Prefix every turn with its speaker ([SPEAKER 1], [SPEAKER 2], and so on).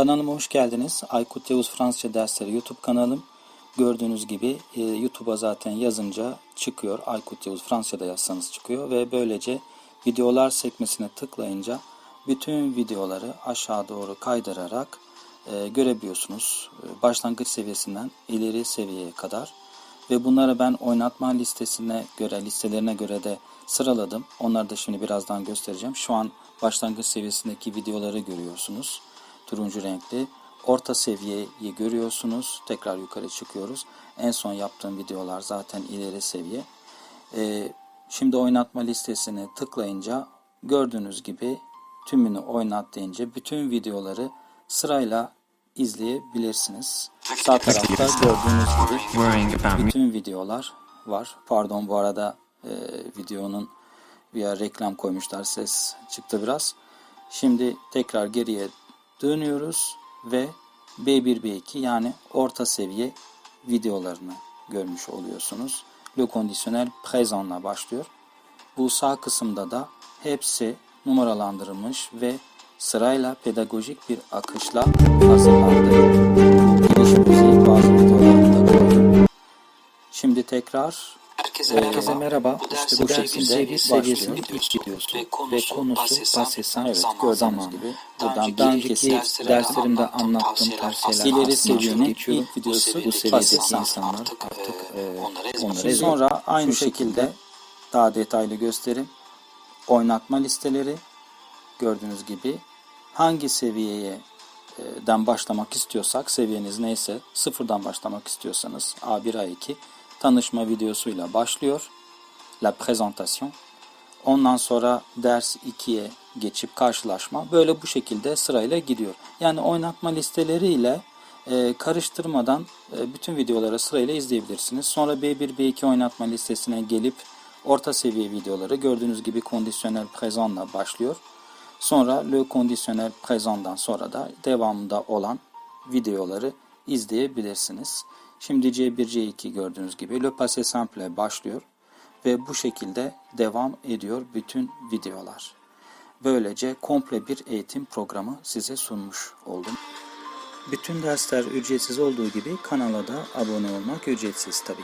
[SPEAKER 1] Kanalıma hoş geldiniz. Aykut Yavuz Fransızca dersleri YouTube kanalım. Gördüğünüz gibi e, YouTube'a zaten yazınca çıkıyor. Aykut Yavuz Fransızca'da yazsanız çıkıyor ve böylece videolar sekmesine tıklayınca bütün videoları aşağı doğru kaydırarak e, görebiliyorsunuz. E, Başlangıç seviyesinden ileri seviyeye kadar ve bunları ben oynatma listesine göre, listelerine göre de sıraladım. Onları da şimdi birazdan göstereceğim. Şu an başlangıç seviyesindeki videoları görüyorsunuz. Turuncu renkli. Orta seviyeyi görüyorsunuz. Tekrar yukarı çıkıyoruz. En son yaptığım videolar zaten ileri seviye. Ee, şimdi oynatma listesine tıklayınca gördüğünüz gibi tümünü oynat deyince bütün videoları sırayla izleyebilirsiniz. Sağ tarafta gördüğünüz gibi bütün videolar var. Pardon bu arada e, videonun bir reklam koymuşlar. Ses çıktı biraz. Şimdi tekrar geriye dönüyoruz ve B1 B2 yani orta seviye videolarını görmüş oluyorsunuz. Le conditionnel présent'la başlıyor. Bu sağ kısımda da hepsi numaralandırılmış ve sırayla pedagojik bir akışla hazırlandı. Giriş müziği bazı videolarında koydum. Şimdi tekrar
[SPEAKER 2] Herkese merhaba.
[SPEAKER 1] herkese merhaba.
[SPEAKER 2] Bu
[SPEAKER 1] İşte
[SPEAKER 2] dersi
[SPEAKER 1] bu
[SPEAKER 2] bir
[SPEAKER 1] şekilde
[SPEAKER 2] seviye
[SPEAKER 1] seviyesinin ilk videosu
[SPEAKER 2] ve konusu,
[SPEAKER 1] konusu
[SPEAKER 2] simple,
[SPEAKER 1] evet
[SPEAKER 2] zaman.
[SPEAKER 1] gibi. buradan daha önceki
[SPEAKER 2] derslerimde
[SPEAKER 1] derslerimde
[SPEAKER 2] anlattığım tavsiyeler
[SPEAKER 1] ileri seviyenin ilk videosu bu
[SPEAKER 2] seviyedeki insanlar. artık,
[SPEAKER 1] artık
[SPEAKER 2] e, onları
[SPEAKER 1] sonra aynı şekilde daha detaylı gösterim oynatma listeleri gördüğünüz gibi hangi seviyeye den başlamak istiyorsak seviyeniz neyse sıfırdan başlamak istiyorsanız A1 A2 tanışma videosuyla başlıyor. La présentation. Ondan sonra ders 2'ye geçip karşılaşma. Böyle bu şekilde sırayla gidiyor. Yani oynatma listeleriyle e, karıştırmadan e, bütün videoları sırayla izleyebilirsiniz. Sonra B1 B2 oynatma listesine gelip orta seviye videoları gördüğünüz gibi kondisyonel présent'la başlıyor. Sonra le conditionnel présent'dan sonra da devamında olan videoları izleyebilirsiniz. Şimdi C1 C2 gördüğünüz gibi le passé simple başlıyor ve bu şekilde devam ediyor bütün videolar. Böylece komple bir eğitim programı size sunmuş oldum. Bütün dersler ücretsiz olduğu gibi kanala da abone olmak ücretsiz tabii.